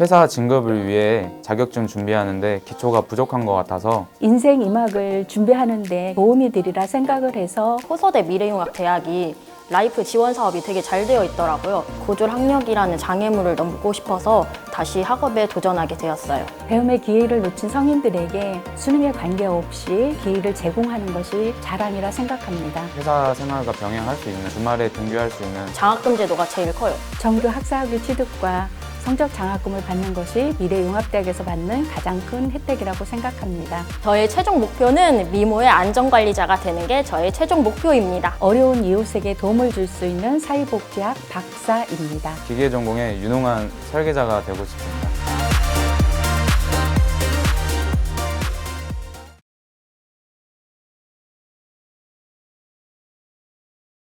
회사 진급을 위해 자격증 준비하는데 기초가 부족한 것 같아서 인생 이막을 준비하는데 도움이 되리라 생각을 해서 호서대 미래융합 대학이 라이프 지원 사업이 되게 잘 되어 있더라고요. 고졸 학력이라는 장애물을 넘고 싶어서 다시 학업에 도전하게 되었어요. 배움의 기회를 놓친 성인들에게 수능에 관계없이 기회를 제공하는 것이 자랑이라 생각합니다. 회사 생활과 병행할 수 있는 주말에 등교할 수 있는 장학금 제도가 제일 커요. 정규 학사학위 취득과 성적 장학금을 받는 것이 미래융합대학에서 받는 가장 큰 혜택이라고 생각합니다. 저의 최종 목표는 미모의 안전관리자가 되는 게 저의 최종 목표입니다. 어려운 이웃에게 도움을 줄 수 있는 사회복지학 박사입니다. 기계 전공의 유능한 설계자가 되고 싶습니다.